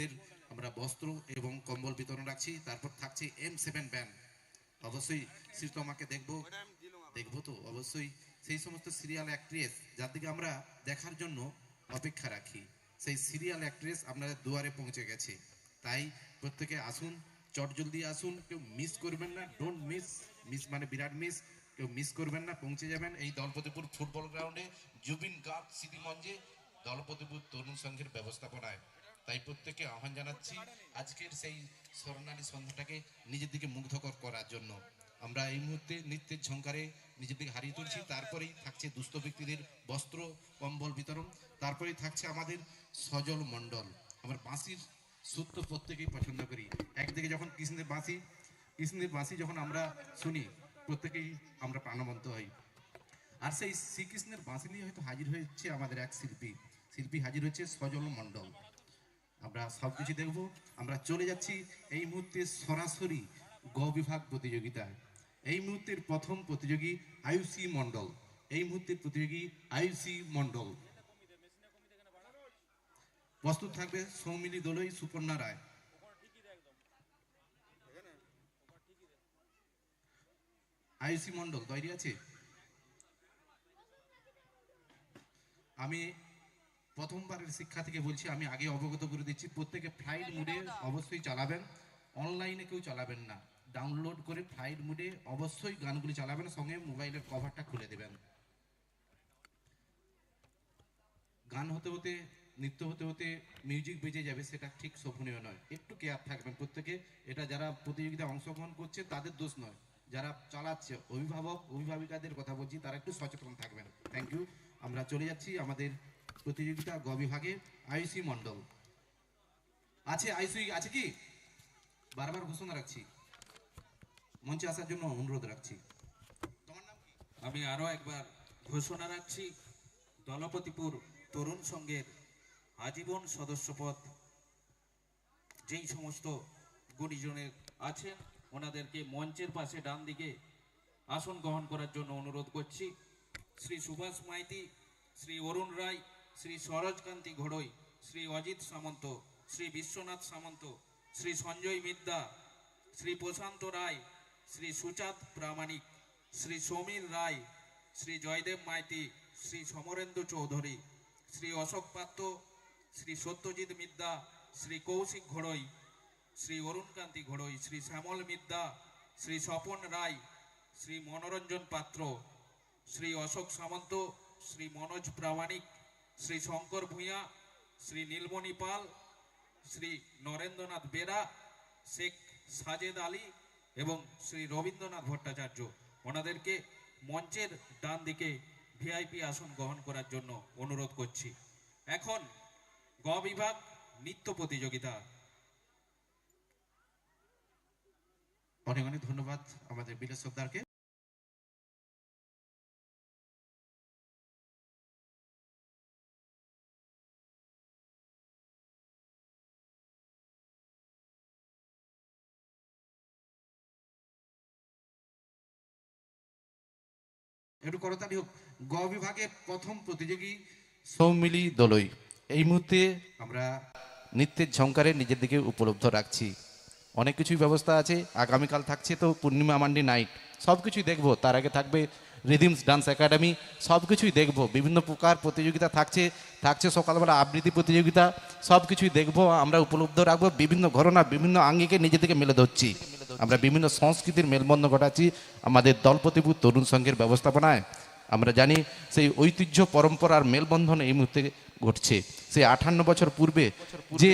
ব্যক্তিদের আমরা বস্ত্র এবং কম্বল বিতরণ রাখছি, তারপর থাকছে এম সেভেন ব্যান্ড অবশ্যই শ্রী তোমাকে দেখব। দেখব তো, অবশ্যই। সেই সমস্ত সিরিয়াল অ্যাক্ট্রেস যার দিকে আমরা দেখার জন্য অপেক্ষা রাখি। সেই সিরিয়াল অ্যাক্ট্রেস আপনাদের দুয়ারে পৌঁছে গেছে। তাই প্রত্যেকে আসুন, চট জলদি আসুন, কেউ মিস করবেন না ডোন্ট মিস মিস মানে বিরাট মিস কেউ মিস করবেন না, পৌঁছে যাবেন এই দলপতিপুর ফুটবল গ্রাউন্ডে জুবিন গার্ড স্মৃতি মঞ্চে, দলপতিপুর তরুণ সংঘের ব্যবস্থাপনায়। তাই প্রত্যেককে আহ্বান জানাচ্ছি আজকের সেই স্মরণালী সন্ধ্যাটাকে নিজের দিকে মুগ্ধকর করার জন্য। আমরা এই মুহূর্তে নৃত্যের ঝঙ্কারে নিজের দিকে হারিয়ে তুলছি। তারপরেই থাকছে দুস্থ ব্যক্তিদের বস্ত্র, কম্বল বিতরণ। তারপরেই থাকছে আমাদের সজল মণ্ডল। আমার বাঁশির সূত্র প্রত্যেকেই পছন্দ করি। একদিকে যখন কৃষ্ণের বাঁশি কৃষ্ণের বাঁশি যখন আমরা শুনি, প্রত্যেকেই আমরা প্রাণবন্ত হই। আর সেই শ্রীকৃষ্ণের বাঁশি নিয়ে হয়তো হাজির হয়েছে আমাদের এক শিল্পী। শিল্পী হাজির হচ্ছে সজল মণ্ডল। আমরা সব কিছু দেখব, আমরা চলে যাচ্ছি এই মুহূর্তে সরাসরি গ বিভাগ প্রতিযোগিতায়। এই মুহূর্তের প্রথম প্রতিযোগী আয়ুষী মণ্ডল। এই মুহূর্তের প্রতিযোগী আয়ুষী মণ্ডল। প্রস্তুত থাকবে সৌমিনী দোলই, সুপর্ণা রায়। আয়ুষী মণ্ডল তৈরি আছে? আমি প্রথমবারের শিক্ষা থেকে বলছি আমি আগে অবগত করে দিচ্ছি প্রত্যেকে ফ্লাইট মুডে অবশ্যই চালাবেন। অনলাইনে কেউ চালাবেন না। ডাউনলোড করে ফ্লাইট মুডে অবশ্যই গানগুলি চালাবেন সঙ্গে মোবাইলের কভারটা খুলে দেবেন। গান হতে হতে নৃত্য হতে হতে মিউজিক বেজে যাবে সেটা ঠিক শোভনীয় নয়। একটু কেয়ার থাকবেন প্রত্যেকে। এটা যারা প্রতিযোগিতায় অংশগ্রহণ করছে তাদের দোষ নয়। যারা চালাচ্ছে অভিভাবক অভিভাবিকাদের কথা বলছি তারা একটু সচেতন থাকবেন। থ্যাংক ইউ আমরা চলে যাচ্ছি আমাদের প্রতিযোগিতা গ বিভাগে আয়ুষী মণ্ডল। আছে আয়ুষী আছে কি? বারবার ঘোষণা রাখছি। মঞ্চে আসার জন্য অনুরোধ রাখছি। তোমার নাম কি? আমি আরও একবার ঘোষণা রাখছি, দলপতিপুর তরুণ সংঘের আজীবন সদস্যপদ। যেই সমস্ত গুণীজনের আছেন, ওনাদেরকে মঞ্চের পাশে ডান দিকে আসন গ্রহণ করার জন্য অনুরোধ করছি। শ্রী সুভাষ মাইতি, শ্রী অরুণ রায় শ্রী সরোজকান্তি ঘোড়ই, শ্রী অজিত সামন্ত, শ্রী বিশ্বনাথ সামন্ত, শ্রী সঞ্জয় মিদ্দা শ্রী প্রশান্ত রায়, শ্রী সুচাঁদ প্রামাণিক, শ্রী সমীর রায়, শ্রী জয়দেব মাইতি, শ্রী সমরেন্দ্র চৌধুরী, শ্রী অশোক পাত্র শ্রী সত্যজিৎ মিদ্যা, শ্রী কৌশিক ঘোড়ই, শ্রী অরুণকান্তি ঘোড়ই, শ্রী শ্যামল মিদ্যা, শ্রী স্বপন রায়, শ্রী মনোরঞ্জন পাত্র, শ্রী অশোক সামন্ত, শ্রী মনোজ প্রামাণিক শ্রী শঙ্কর ভূঁইয়া শ্রী নীলমণি পাল, শ্রী নরেন্দ্রনাথ বেরা, শেখ সাজেদ আলী এবং শ্রী রবীন্দ্রনাথ ভট্টাচার্য। ওনাদেরকে মঞ্চের ডান দিকে ভিআইপি আসন গ্রহণ করার জন্য অনুরোধ করছি। এখন গ বিভাগ নৃত্য প্রতিযোগিতা। অনেক অনেক ধন্যবাদ আমাদের বিলেশ সর্দারকে। একটু করতালি হোক গ বিভাগে প্রথম প্রতিযোগী সৌমিলি দলই। এই মুহূর্তে আমরা নৃত্যের ঝঙ্কারে নিজের দিকে উপলব্ধ রাখছি। অনেক কিছুই ব্যবস্থা আছে আগামীকাল থাকছে তো পূর্ণিমা মান্ডি নাইট। সব কিছুই দেখব তার আগে থাকবে রিদিমস ডান্স একাডেমি সব কিছুই দেখব বিভিন্ন প্রকার প্রতিযোগিতা থাকছে থাকছে সকালবেলা আবৃত্তি প্রতিযোগিতা সব কিছুই দেখব আমরা উপলব্ধ রাখব বিভিন্ন ঘটনা বিভিন্ন আঙ্গিকে নিজেদেরকে মেলে ধরছি। আমরা বিভিন্ন সংস্কৃতির মেলবন্ধন ঘটাচ্ছি, আমাদের দলপতিপুর তরুণ সংঘের ব্যবস্থাপনায়। আমরা জানি সেই ঐতিহ্য পরম্পরার মেলবন্ধন এই মুহূর্তে ঘটছে। সেই আঠান্ন বছর পূর্বে যে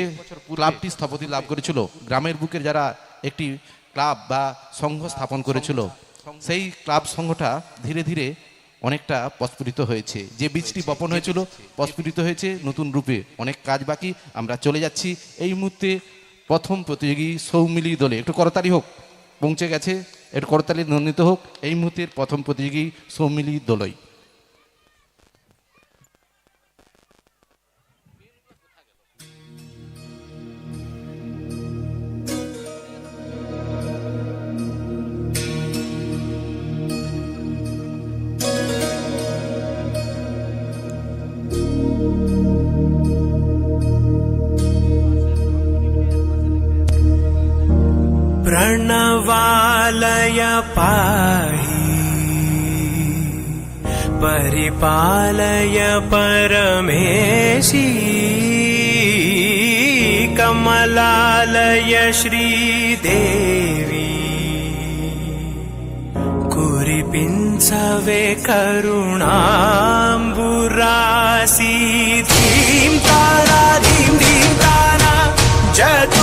ক্লাবটি স্থপতি লাভ করেছিল, গ্রামের বুকের যারা একটি ক্লাব বা সংঘ স্থাপন করেছিল, সেই ক্লাব সংঘটা ধীরে ধীরে অনেকটা প্রস্ফুটিত হয়েছে। যে বীজটি বপন হয়েছিল প্রস্ফুটিত হয়েছে নতুন রূপে। অনেক কাজ বাকি, আমরা চলে যাচ্ছি। এই মুহূর্তে প্রথম প্রতিযোগী সৌমিলি দলে। একটু করতালি হোক। পৌঁছে গেছে। এর করতালি নন্দিত হোক এই মুহূর্তের প্রথম প্রতিযোগী সৌমিলি দলই। लय पाहि। परिपालय परमेशी। कमलालय श्रीदेवी। कुरिपिंसवे करुणाम्बुरासी। धीं तारा धीं धीं पावा जग